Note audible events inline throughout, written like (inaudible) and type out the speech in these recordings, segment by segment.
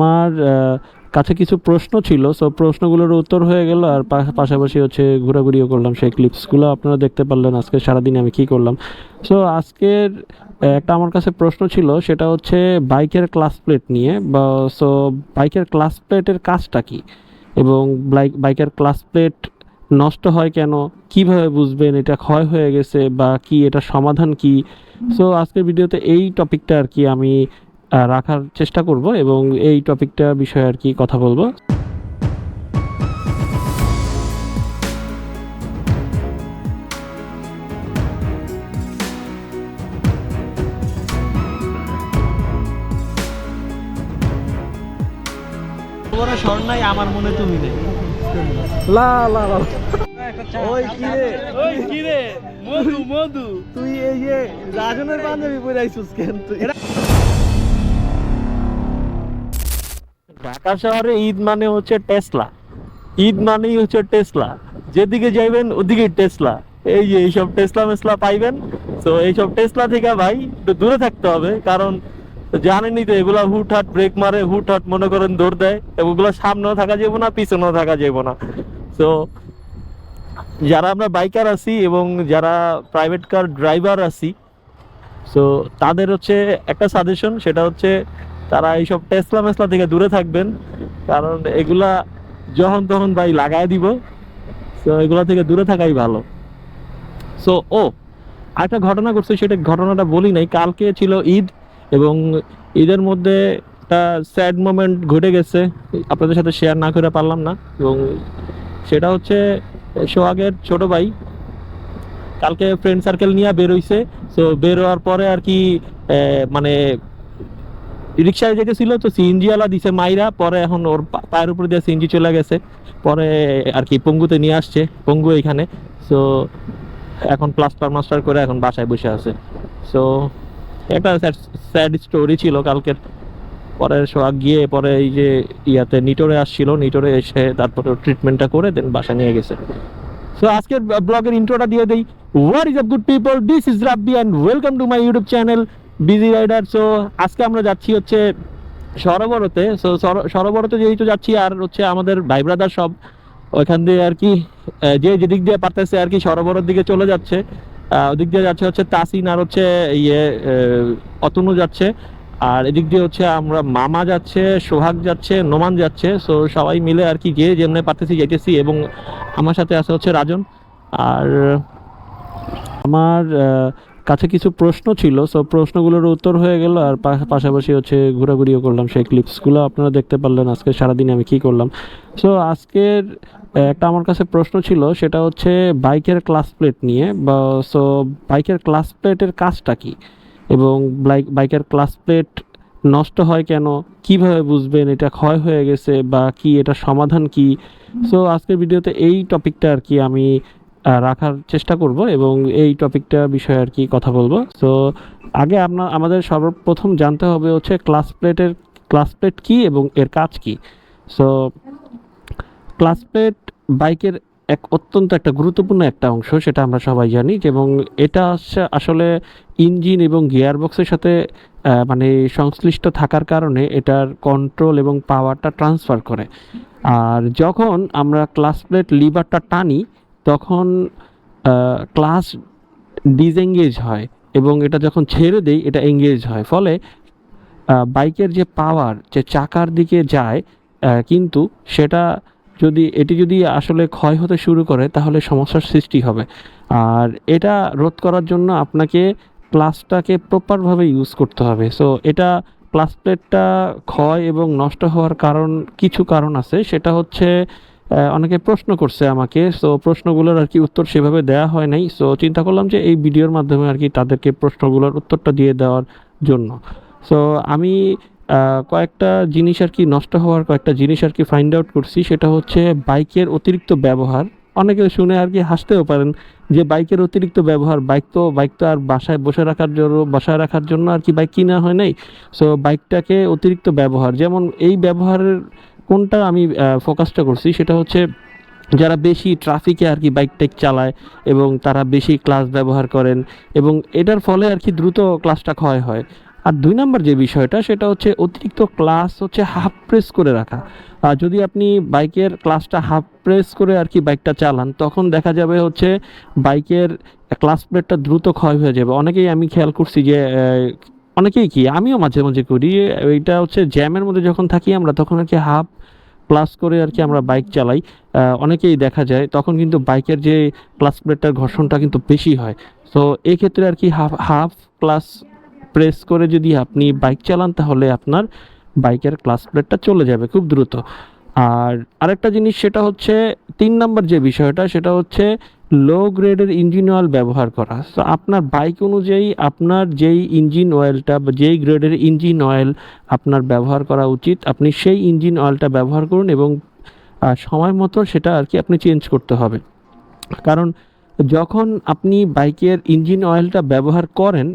আমার কাছে কিছু প্রশ্ন ছিল সো প্রশ্নগুলোর উত্তর হয়ে গেল আর পাশাপাশি হচ্ছে ঘোরাঘুরিও করলাম সেই ক্লিপসগুলো আপনারা দেখতে পারলেন আজকে, সারাদিন আমি কি করলাম। সো আজকের একটা আমার কাছে প্রশ্ন ছিল, সেটা হচ্ছে বাইকের ক্লাস প্লেট নিয়ে, বা সো বাইকের ক্লাস প্লেটের কাজটা কি? এবং বাইক, বাইকের ক্লাস প্লেট নষ্ট হয় কেন? কীভাবে বুঝবেন? এটা ক্ষয় হয়ে গেছে বা কি? এটা সমাধান কি? সো আজকের ভিডিওতে এই টপিকটা আর কি আমি রাখার চেষ্টা করব এবং এই টপিকটা বিষয়ে আর কি কথা বলব। বড় স্বর নাই আমার মনে তুমি নেই। লা লা লা। ওই কি রে? ওই কি রে? মধু মধু। তুই এই যে রাজনের পাঞ্জাবি পরে আইছিস কেন তুই? ঢাকা শহরে ঈদ মানে হচ্ছে টেসলা। ঈদ মানেই হচ্ছে টেসলা। যেদিকে যাইবেন ওদিকে টেসলা। এই যে এইসব টেসলা মেসলা পাইবেন, তো এইসব টেসলা থেকে ভাই একটু দূরে থাকতে হবে, কারণ জানেনই তো এগুলা হুটহাট ব্রেক মারে, হুটহাট মনে করেন দৌড় দেয়, এগুলো সামনেও থাকা যাবে না, পিছনেও থাকা যাবে না। তো যারা আমরা বাইকার আছি এবং যারা প্রাইভেট কার ড্রাইভার আছি সো তাদের হচ্ছে একটা সাজেশন, সেটা হচ্ছে তারা এইসব টেসলা মেসলা থেকে দূরে থাকবেন। কারণ এগুলা যখন তখন ভাই লাগাই দিব। তো এগুলা থেকে দূরে থাকাই ভালো। সো ও একটা ঘটনা ঘটছে, সেটা ঘটনাটা বলি নাই। কালকে ছিল ঈদ এবং ঈদের মধ্যে একটা স্যাড মোমেন্ট ঘটে গেছে। আপনাদের সাথে শেয়ার না করে পারলাম না। এবং সেটা হচ্ছে, সোহাগের ছোট ভাই, কালকে ফ্রেন্ড সার্কেল নিয়ে বেরোইছে তো বেরোয়ার পরে আর কি মানে রিক্সায় যেতেছিল তো সিএনজি ওয়ালা দিছে মাইরা, পরে এখন ওর পায়ের উপর দিয়ে সিএনজি চলে গেছে। পরে আর কি পঙ্গুতে নিয়ে আসছে, পঙ্গু এখানে। সো এখন প্লাস্টার মাস্টার করে এখন বাসায় বসে আছে। সো একটা স্যাড স্টোরি ছিল কালকের। পরে সোহাগ গিয়ে পরে এই যে ইয়াতে নিটোরে আসছিল, নিটোরে এসে তারপরে ট্রিটমেন্টটা করে দেন বাসা নিয়ে গেছে। সো আজকের ব্লগের ইন্ট্রোটা দিয়ে দেই। What is up good people this is Rabbi and welcome to my YouTube channel busy rider so আজকে আমরা যাচ্ছি হচ্ছে সরোবরতে। সো সরোবরতে যেহেতু যাচ্ছি, আর হচ্ছে আমাদের ভাই ব্রাদার সব ওইখান দিয়ে আর কি যে যেদিক দিয়ে পারতেছে আর কি সরোবরের দিকে চলে যাচ্ছে। ওদিক দিয়ে যাচ্ছে হচ্ছে তাসিন আর হচ্ছে ইয়ে অতনু যাচ্ছে। আর এদিক দিয়ে হচ্ছে আমরা মামা যাচ্ছে, সোহাগ যাচ্ছে, নোমান যাচ্ছে। সো সবাই মিলে আর কি যে যেমনি পারতেছি যেতেছি এবং আমার সাথে আছে হচ্ছে রাজন। আর আমার কাছে কিছু প্রশ্ন ছিল সো প্রশ্নগুলোর উত্তর হয়ে গেল আর পাশাপাশি হচ্ছে ঘোরাঘুরিও করলাম সেই ক্লিপসগুলো আপনারা দেখতে পারলেন আজকে সারাদিন আমি কি করলাম। সো আজকের একটা আমার কাছে প্রশ্ন ছিল, সেটা হচ্ছে বাইকের ক্লাস প্লেট নিয়ে, বা সো বাইকের ক্লাস প্লেটের কাজটা কি? এবং বাইক, বাইকের ক্লাস প্লেট নষ্ট হয় কেন? কীভাবে বুঝবেন? এটা ক্ষয় হয়ে গেছে বা কি? এটা সমাধান কি? সো আজকের ভিডিওতে এই টপিকটা আর কি আমি রাখার চেষ্টা করব এবং এই টপিকটা বিষয়ে আর কি কথা বলব। সো আগে আপনার আমাদের সর্বপ্রথম জানতে হবে হচ্ছে ক্লাস প্লেটের ক্লাস প্লেট কি এবং এর কাজ কি? সো ক্লাস প্লেট বাইকের এক অত্যন্ত একটা গুরুত্বপূর্ণ একটা অংশ, সেটা আমরা সবাই জানি। এবং এটা হচ্ছে আসলে ইঞ্জিন এবং গিয়ার বক্সের সাথে মানে সংশ্লিষ্ট থাকার কারণে এটার কন্ট্রোল এবং পাওয়ারটা ট্রান্সফার করে। আর যখন আমরা ক্লাস প্লেট লিভারটা টানি তখন ক্লাস ডিসএঙ্গেজ হয় এবং এটা যখন ছেড়ে দেই, এটা এঙ্গেজ হয়। ফলে বাইকের যে পাওয়ার, যে চাকার দিকে যায় কিন্তু সেটা যদি, এটি যদি আসলে ক্ষয় হতে শুরু করে, তাহলে সমস্যার সৃষ্টি হবে। আর এটা রোধ করার জন্য আপনাকে ক্লাসটাকে প্রপারভাবে ইউজ করতে হবে। সো, এটা ক্লাস প্লেটটা ক্ষয় এবং নষ্ট হওয়ার কারণ, কিছু কারণ আছে। সেটা হচ্ছে অনেকে প্রশ্ন করছে আমাকে সো প্রশ্নগুলোর আর কি উত্তর সেভাবে দেওয়া হয় নাই সো চিন্তা করলাম যে এই ভিডিওর মাধ্যমে আর কি তাদেরকে প্রশ্নগুলোর উত্তরটা দিয়ে দেওয়ার জন্য। সো আমি কয়েকটা জিনিস আর কি নষ্ট হওয়ার কয়েকটা জিনিস আর কি ফাইন্ড আউট করছি, সেটা হচ্ছে বাইকের অতিরিক্ত ব্যবহার। অনেকে শুনে আর কি হাসতেও পারেন যে বাইকের অতিরিক্ত ব্যবহার, বাইক তো বাইক তো আর বাসায় বসে রাখার জন্য, বাসায় রাখার জন্য আর কি বাইক কিনা হয় নাই। সো বাইকটাকে অতিরিক্ত ব্যবহার, যেমন এই ব্যবহারের কোনটা আমি ফোকাসটা করছি সেটা হচ্ছে যারা বেশি ট্রাফিকে আর কি বাইক টাইক চালায় এবং তারা বেশি ক্লাস ব্যবহার করেন এবং এটার ফলে আর কি দ্রুত ক্লাসটা ক্ষয় হয়। আর দুই নম্বর যে বিষয়টা সেটা হচ্ছে অতিরিক্ত ক্লাস হচ্ছে হাফ প্রেস করে রাখা। আর যদি আপনি বাইকের ক্লাসটা হাফ প্রেস করে আর কি বাইকটা চালান, তখন দেখা যাবে হচ্ছে বাইকের ক্লাস প্লেটটা দ্রুত ক্ষয় হয়ে যাবে। অনেকেই আমি খেয়াল করছি যে অনেকেই কি, আমিও মাঝে মাঝে করি এইটা হচ্ছে জ্যামের মধ্যে যখন থাকি আমরা, তখন আর কি হাফ প্লাস করে আর কি আমরা বাইক চালাই। অনেকেই দেখা যায়, তখন কিন্তু বাইকের যে প্লাস প্লেটটার ঘর্ষণটা কিন্তু বেশি হয়। তো এই ক্ষেত্রে আর কি হাফ হাফ প্লাস প্রেস করে যদি আপনি বাইক চালান, তাহলে আপনার বাইকের ক্লাস প্লেটটা চলে যাবে খুব দ্রুত। আর আরেকটা জিনিস, সেটা হচ্ছে, তিন নম্বর যে বিষয়টা, সেটা হচ্ছে লো গ্রেডের ইঞ্জিন অয়েল ব্যবহার করা। তো আপনার বাইক অনুযায়ী আপনার যেই ইঞ্জিন অয়েলটা বা যেই গ্রেডের ইঞ্জিন অয়েল আপনার ব্যবহার করা উচিত, আপনি সেই ইঞ্জিন অয়েলটা ব্যবহার করুন এবং সময় মতো সেটা আর কি আপনি চেঞ্জ করতে হবে। কারণ, যখন আপনি বাইকের ইঞ্জিন অয়েলটা ব্যবহার করেন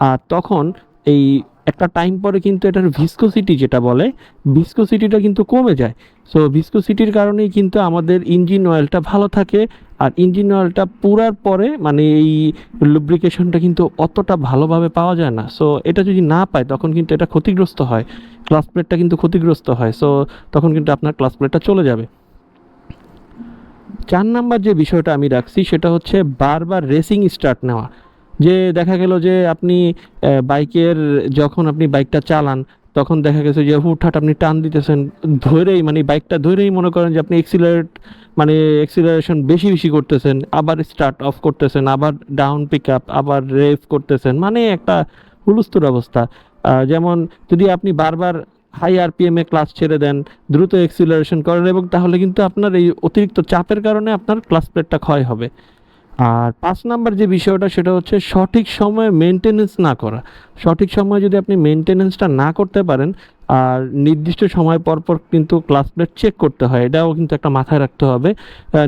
আর তখন এই একটা টাইম পরে কিন্তু এটার ভিসকোসিটি যেটা বলে ভিসকোসিটিটা কিন্তু কমে যায়। সো ভিসকোসিটির কারণেই কিন্তু আমাদের ইঞ্জিন অয়েলটা ভালো থাকে আর ইঞ্জিন অয়েলটা পুরার পরে মানে এই লুব্রিকেশনটা কিন্তু অতটা ভালোভাবে পাওয়া যায় না। সো এটা যদি না পায়, তখন কিন্তু এটা ক্ষতিগ্রস্ত হয়। ক্লাস প্লেটটা কিন্তু ক্ষতিগ্রস্ত হয়। সো তখন কিন্তু আপনার ক্লাস প্লেটটা চলে যাবে। চার নাম্বার যে বিষয়টা আমি রাখছি, সেটা হচ্ছে বারবার রেসিং স্টার্ট নেওয়া। যে দেখা গেল যে আপনি বাইকের যখন আপনি বাইকটা চালান তখন দেখা গেছে যে হুটহাট আপনি টান দিতেছেন, ধরেই মানে বাইকটা ধরেই মনে করেন যে আপনি এক্সিলারেট মানে এক্সিলারেশন বেশি বেশি করতেছেন, আবার স্টার্ট অফ করতেছেন, আবার ডাউন পিক আপ আবার রেভ করতেছেন মানে একটা হুলস্থুর অবস্থা। যেমন যদি আপনি বারবার হাই আরপিএমে ক্লাস ছেড়ে দেন, দ্রুত এক্সিলারেশন করেন, এবং তাহলে কিন্তু আপনার এই অতিরিক্ত চাপের কারণে আপনার ক্লাস প্লেটটা ক্ষয় হবে। আর পাঁচ নাম্বার যে বিষয়টা, সেটা হচ্ছে সঠিক সময়ে মেনটেনেন্স না করা। সঠিক সময়ে যদি আপনি মেনটেনেন্সটা না করতে পারেন, আর নির্দিষ্ট সময় পর পর কিন্তু ক্লাস প্লেট চেক করতে হয়, এটাও কিন্তু একটা মাথায় রাখতে হবে।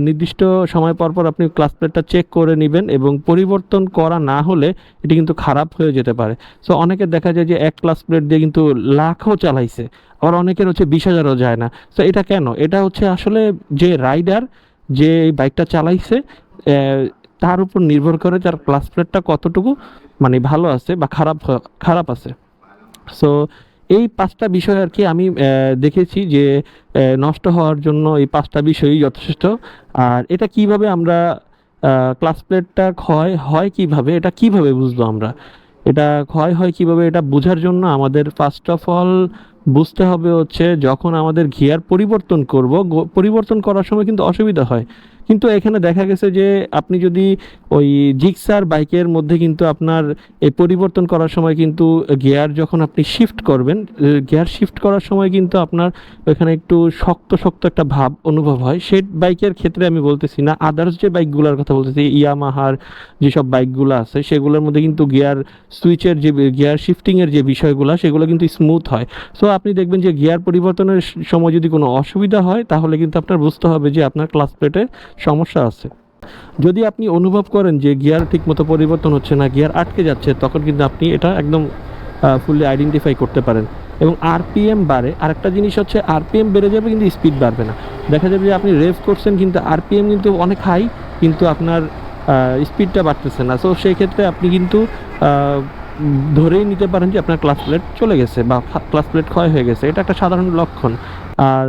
নির্দিষ্ট সময় পর পর আপনি ক্লাস প্লেটটা চেক করে নেবেন এবং পরিবর্তন করা না হলে এটি কিন্তু খারাপ হয়ে যেতে পারে। সো অনেকে দেখা যায় যে এক ক্লাস প্লেট দিয়ে কিন্তু লাখও চালাইছে, আবার অনেকের হচ্ছে বিশ হাজারও যায় না। সো এটা কেন? এটা হচ্ছে আসলে যে রাইডার যে বাইকটা চালাইছে তার উপর নির্ভর করে তার ক্লাস প্লেটটা কতটুকু মানে ভালো আছে বা খারাপ খারাপ আছে। সো এই পাঁচটা বিষয় আর কি আমি দেখেছি যে নষ্ট হওয়ার জন্য এই পাঁচটা বিষয়ই যথেষ্ট। আর এটা কীভাবে আমরা ক্লাস প্লেটটা ক্ষয় হয় কীভাবে, এটা কীভাবে বুঝব আমরা? এটা ক্ষয় হয় কীভাবে, এটা বোঝার জন্য আমাদের ফার্স্ট অফ অল বুঝতে হবে হচ্ছে যখন আমাদের গিয়ার পরিবর্তন করব পরিবর্তন করার সময় কিন্তু অসুবিধা হয়। কিন্তু এখানে দেখা গেছে যে আপনি যদি ওই জিক্সার বাইকের মধ্যে কিন্তু আপনার এই পরিবর্তন করার সময় কিন্তু গিয়ার যখন আপনি শিফট করবেন গিয়ার শিফট করার সময় কিন্তু আপনার ওখানে একটু শক্ত শক্ত একটা ভাব অনুভব হয়। সেই বাইকের ক্ষেত্রে আমি বলতেছি না আদার্স যে বাইকগুলোর কথা বলতেছি, ইয়ামাহার যেসব বাইকগুলো আছে, সেগুলোর মধ্যে কিন্তু গিয়ার সুইচের যে গিয়ার শিফটিংয়ের যে বিষয়গুলো, সেগুলো কিন্তু স্মুথ হয়। সো আপনি দেখবেন যে গিয়ার পরিবর্তনের সময় যদি কোনো অসুবিধা হয়, তাহলে কিন্তু আপনার বুঝতে হবে যে আপনার ক্লাস প্লেটে সমস্যা আছে। যদি আপনি অনুভব করেন যে গিয়ার ঠিকমতো পরিবর্তন হচ্ছে না, গিয়ার আটকে যাচ্ছে, তখন কিন্তু আপনি এটা একদম ফুললি আইডেন্টিফাই করতে পারেন। এবং আরপিএম বাড়ে। আরেকটা জিনিস হচ্ছে আরপিএম বেড়ে যাবে কিন্তু স্পিড বাড়বে না। দেখা যাবে যে আপনি রেভ করছেন কিন্তু আরপিএম কিন্তু অনেক হাই কিন্তু আপনার স্পিডটা বাড়তেছে না। সো সেই ক্ষেত্রে আপনি কিন্তু ধরেই নিতে পারেন যে আপনার ক্লাস প্লেট চলে গেছে বা ক্লাস প্লেট ক্ষয় হয়ে গেছে। এটা একটা সাধারণ লক্ষণ। আর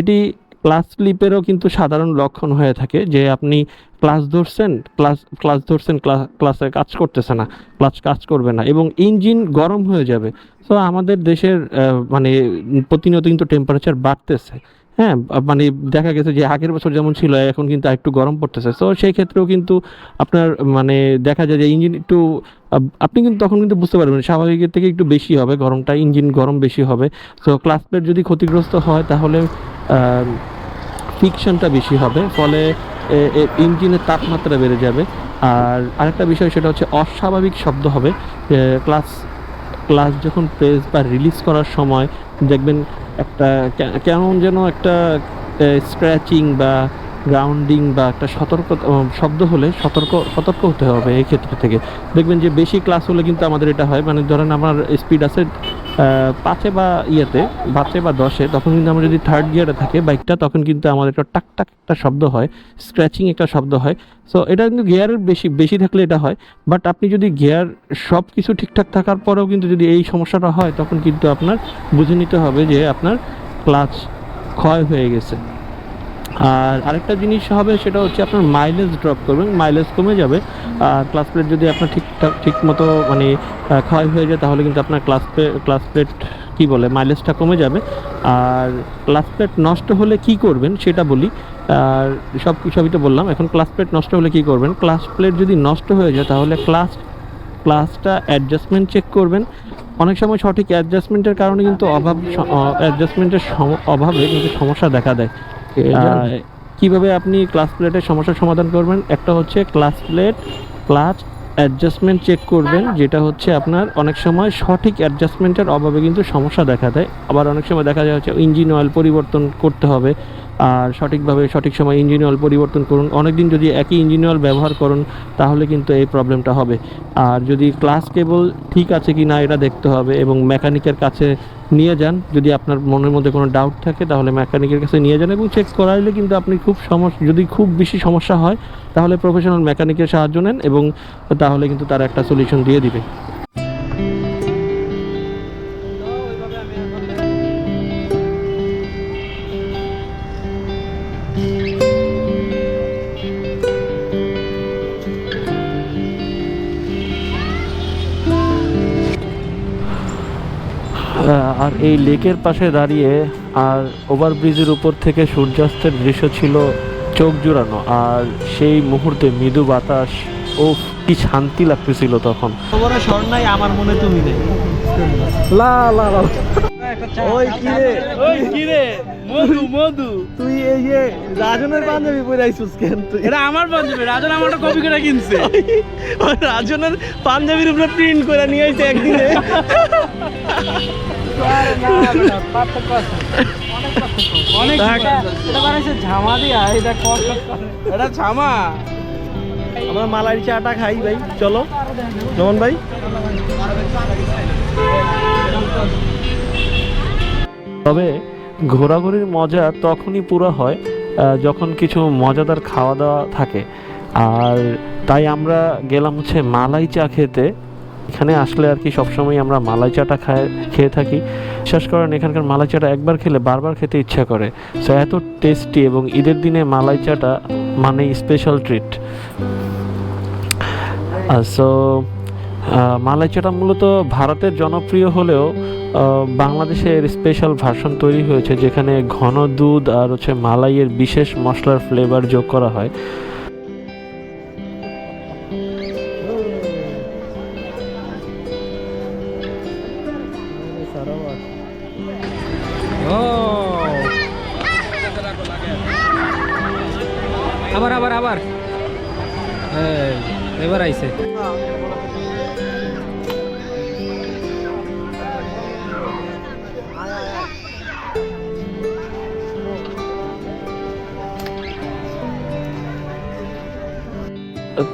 এটি ক্লাস স্লিপেরও কিন্তু সাধারণ লক্ষণ হয়ে থাকে যে আপনি ক্লাস ধরছেন ক্লাস ক্লাস ধরছেন ক্লাস কাজ করতেছে না ক্লাস কাজ করবে না এবং ইঞ্জিন গরম হয়ে যাবে। তো আমাদের দেশের মানে প্রতিনিয়ত কিন্তু টেম্পারেচার বাড়তেছে। হ্যাঁ মানে দেখা গেছে যে আগের বছর যেমন ছিল, এখন কিন্তু একটু গরম পড়তেছে। তো সেই ক্ষেত্রেও কিন্তু আপনার মানে দেখা যায় যে ইঞ্জিন একটু আপনি কিন্তু তখন কিন্তু বুঝতে পারবেন, স্বাভাবিকের থেকে একটু বেশি হবে গরমটা, ইঞ্জিন গরম বেশি হবে। তো ক্লাস প্লেট যদি ক্ষতিগ্রস্ত হয় তাহলে ফিকশনটা বেশি হবে, ফলে ইঞ্জিনের তাপমাত্রা বেড়ে যাবে। আর আরেকটা বিষয় সেটা হচ্ছে অস্বাভাবিক শব্দ হবে ক্লাস ক্লাস যখন প্রেস বা রিলিজ করার সময় দেখবেন একটা কেমন যেন একটা স্ক্র্যাচিং বা গ্রাউন্ডিং বা একটা সতর্ক শব্দ হলে সতর্ক সতর্ক হতে হবে এই ক্ষেত্র থেকে। দেখবেন যে বেশি ক্লাস হলে কিন্তু আমাদের এটা হয় মানে ধরেন আমার স্পিড আছে পাঁচে বা ইয়েতে, পাঁচে বা দশে, তখন কিন্তু আমরা যদি থার্ড গিয়ারে থাকে বাইকটা তখন কিন্তু আমাদের একটা টাক টাক একটা শব্দ হয় স্ক্র্যাচিং একটা শব্দ হয়। সো এটা কিন্তু গিয়ারের বেশি বেশি থাকলে এটা হয় বাট আপনি যদি গিয়ার সব কিছু ঠিকঠাক থাকার পরেও কিন্তু যদি এই সমস্যাটা হয়, তখন কিন্তু আপনার বুঝে নিতে হবে যে আপনার ক্লাচ ক্ষয় হয়ে গেছে। আর আরেকটা জিনিস হবে, সেটা হচ্ছে আপনার মাইলেজ ড্রপ করবেন মাইলেজ কমে যাবে। আর ক্লাস প্লেট যদি আপনার ঠিকঠাক ঠিক মতো মানে ক্ষয় হয়ে যায়, তাহলে কিন্তু আপনার ক্লাস ক্লাস প্লেট কী বলে মাইলেজটা কমে যাবে। আর ক্লাস প্লেট নষ্ট হলে কি করবেন, সেটা বলি। আর সব, সবই তো বললাম, এখন ক্লাস প্লেট নষ্ট হলে কি করবেন ক্লাস প্লেট যদি নষ্ট হয়ে যায়, তাহলে ক্লাস ক্লাসটা অ্যাডজাস্টমেন্ট চেক করবেন। অনেক সময় সঠিক অ্যাডজাস্টমেন্টের কারণে কিন্তু অভাব অ্যাডজাস্টমেন্টের অভাবে কিন্তু সমস্যা দেখা দেয়। কীভাবে আপনি ক্লাস প্লেটের সমস্যার সমাধান করবেন? একটা হচ্ছে clutch plate clutch adjustment check করবেন যেটা হচ্ছে আপনার অনেক সময় সঠিক অ্যাডজাস্টমেন্টের অভাবে কিন্তু সমস্যা দেখা দেয়। আবার অনেক সময় দেখা যায় হচ্ছে ইঞ্জিন অয়েল পরিবর্তন করতে হবে। আর সঠিকভাবে, সঠিক সময় ইঞ্জিন অয়েল পরিবর্তন করুন। অনেকদিন যদি একই ইঞ্জিন অয়েল ব্যবহার করুন, তাহলে কিন্তু এই প্রবলেমটা হবে। আর যদি ক্লাস কেবল ঠিক আছে কি না, এটা দেখতে হবে এবং মেকানিকের কাছে নিয়ে যান। যদি আপনার মনের মধ্যে কোনো ডাউট থাকে, তাহলে মেকানিকের কাছে নিয়ে যান এবং চেক করাইলে কিন্তু আপনি খুব সমস্যা যদি খুব বেশি সমস্যা হয়, তাহলে প্রফেশনাল মেকানিকের সাহায্য নেন এবং তাহলে কিন্তু তারা একটা সলিউশন দিয়ে দিবে। আর এই লেকের পাশে দাঁড়িয়ে আর ওভারব্রিজের উপর থেকে সূর্যাস্তের দৃশ্য ছিল চোখ জুড়ানো। আর সেই মুহূর্তে মৃদু বাতাস ও কি শান্তি লাগতেছিল তখন। তোমার স্বর নাই আমার মনে তুমি নেই। লা লা লা। ওই কি রে? ওই কি রে? মধু মধু। তুই এই যে রাজনের পাঞ্জাবি পরে আইছিস কেন তুই? এটা আমার পাঞ্জাবি রাজন আমারটা কপি করে কিনছে। (laughs) রাজনের পাঞ্জাবির উপরে প্রিন্ট করে নিয়ে আইছে একদিনে। অনেক। ঝামা দিয়া এটা এটা ঝামা। আমরা মালাই চাটা খাই ভাই চলো। যেমন ভাই। তবে ঘোরাঘুরির মজা তখনই পুরো হয় যখন কিছু মজাদার খাওয়া দাওয়া থাকে। আর তাই আমরা গেলাম হচ্ছে মালাই চা খেতে। এখানে আসলে আর কি সবসময় আমরা মালাই চাটা খায়, খেয়ে থাকি। বিশ্বাস করেন, এখানকার মালাই চাটা একবার খেলে বারবার খেতে ইচ্ছা করে। সো এত টেস্টি এবং ঈদের দিনে মালাই চাটা মানে স্পেশাল ট্রিট সো মালাই চাটা মূলত ভারতের জনপ্রিয় হলেও বাংলাদেশের স্পেশাল ভার্সন তৈরি হয়েছে যেখানে ঘন দুধ আর হচ্ছে মালাইয়ের বিশেষ মশলার ফ্লেভার যোগ করা হয়। আবার আবার আবার। এবার আইছে।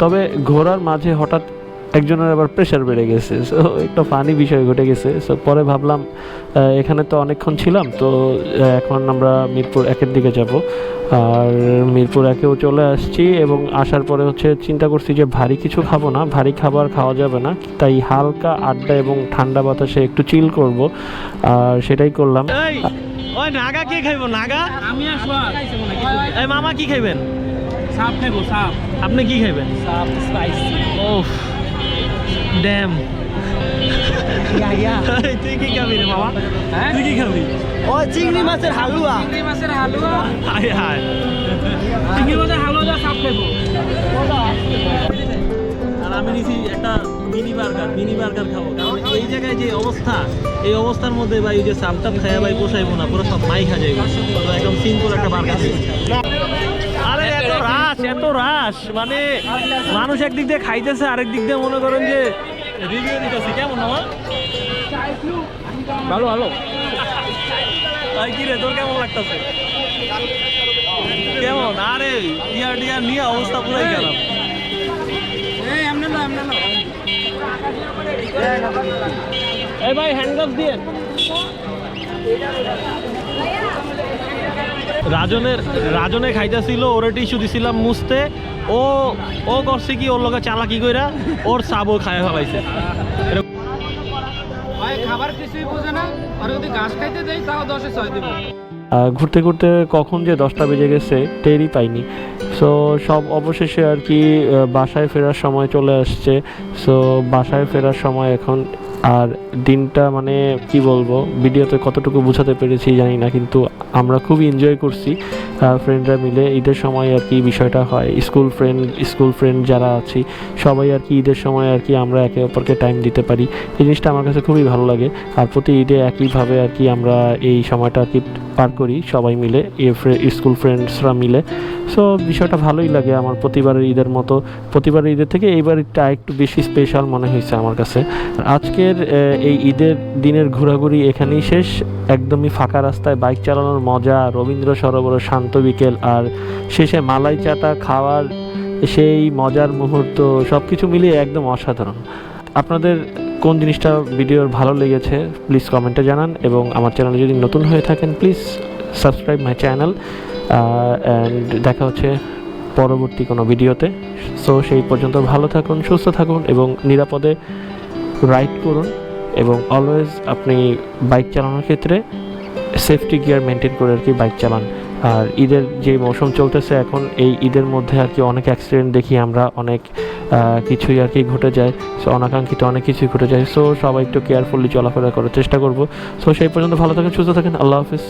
তবে ঘোরার মাঝে হঠাৎ একজনের আবার প্রেশার বেড়ে গেছে। সো একটা ফানি বিষয় ঘটে গেছে। সো পরে ভাবলাম এখানে তো অনেকক্ষণ ছিলাম তো এখন আমরা মিরপুর একের দিকে যাব। আর মিরপুর একেও চলে আসছি এবং আসার পরে হচ্ছে চিন্তা করছি যে ভারী কিছু খাব না। ভারী খাবার খাওয়া যাবে না। তাই হালকা আড্ডা এবং ঠান্ডা বাতাসে একটু চিল করব। আর সেটাই করলাম। ওই নাগা কে খাইবো নাগা? আমি আসব মামা কি খাইবেন? সাপ খাইবো সাপ। আপনি কি খাইবেন? সাপ স্পাইসি ওফ ড্যাম তুই কি খাবি রে মামা হ্যাঁ? তুই কি খাবি? ও চিংড়ি মাছের হালুয়া। চিংড়ি মাছের হালুয়া? হায় হায়। চিংড়ি মাছের হালুয়া দিয়ে সাপ খাইবো আর আমি নিছি একটা মিনি বার্গার মিনি বার্গার খাব। কারণ এই জায়গায় যে অবস্থা এই অবস্থার মধ্যে ভাই যে সামটাপ খাইয়া ভাই পোষাইবো না পুরো সব মাই খা যাইবো একদম সিম্পল একটা বার্গার এত রাশ মানে মানুষ একদিক দিয়ে খাইতেছে আরেক দিক দিয়ে মনে করেন যে রিভিউ দিতেছে। কেমন আমার ভালো ভালো। আর কি রে তোর কেমন লাগতেছে? কেমন? আরে ইয়ার ডিয়ার নিয়ে অবস্থা পুরাই না এই ভাই হ্যান্ড গ্লাভস দিয়ে। রাজনের রাজনে খাইতেছিল ওরে টিস্যু দিছিলাম মুছতে। ও ও করছে কি ওর লগে চালাকি কইরা ওর সাবও খায় ফেলাইছে। খাবার কিছুই বোঝে না। আর যদি ঘাস খাইতে দেই তাও দশে ছয় দিব। ঘুরতে ঘুরতে কখন যে দশটা বেজে গেছে টেরই পাইনি। সো সব অবশেষে আর কি বাসায় ফেরার সময় চলে আসছে। সো বাসায় ফেরার সময় এখন আর দিনটা মানে কি বলব, ভিডিওতে কতটুকু বোঝাতে পেরেছি জানি না, কিন্তু আমরা খুবই এনজয় করছি ফ্রেন্ডরা মিলে ঈদের সময় আর কি বিষয়টা হয়। স্কুল ফ্রেন্ড স্কুল ফ্রেন্ড যারা আছি, সবাই আর কি ঈদের সময় আর কি আমরা একে অপরকে টাইম দিতে পারি। এই জিনিসটা আমার কাছে খুবই ভালো লাগে। আর প্রতি ঈদে একইভাবে আর কি আমরা এই সময়টা আর কি পার করি, সবাই মিলে স্কুল ফ্রেন্ডসরা মিলে। সো বিষয়টা ভালোই লাগে আমার প্রতিবারের ঈদের মতো। প্রতিবারের ঈদের থেকে এইবার একটা একটু বেশি স্পেশাল মনে হয়েছে আমার কাছে। আজকের এই ঈদের দিনের ঘোরাঘুরি এখানেই শেষ। একদমই ফাঁকা রাস্তায় বাইক চালানোর মজা, রবীন্দ্র সরোবরের শান্ত বিকেল, আর শেষে মালাই চাটা খাওয়ার সেই মজার মুহূর্ত সব কিছু মিলিয়ে একদম অসাধারণ। আপনাদের কোন জিনিসটা ভিডিওর ভালো লেগেছে প্লিজ কমেন্টে জানান। এবং আমার চ্যানেলে যদি নতুন হয়ে থাকেন please subscribe my channel and দেখা হচ্ছে পরবর্তী কোনো ভিডিওতে। সো সেই পর্যন্ত ভালো থাকুন, সুস্থ থাকুন এবং নিরাপদে রাইড করুন এবং অলওয়েজ আপনি বাইক চালানোর ক্ষেত্রে সেফটি গিয়ার মেনটেন করে আর কি বাইক চালান। আর ঈদের যে মৌসুম চলতেছে এখন, এই ঈদের মধ্যে আর কি অনেক অ্যাক্সিডেন্ট দেখি আমরা, অনেক কিছুই আর কি ঘটে যায়। সো অনাকাঙ্ক্ষিত অনেক কিছুই ঘটে যায়। সো সবাই একটু কেয়ারফুলি চলাফেরা করার চেষ্টা করব। সো সেই পর্যন্ত ভালো থাকেন, সুস্থ থাকেন, আল্লাহ হাফিজ।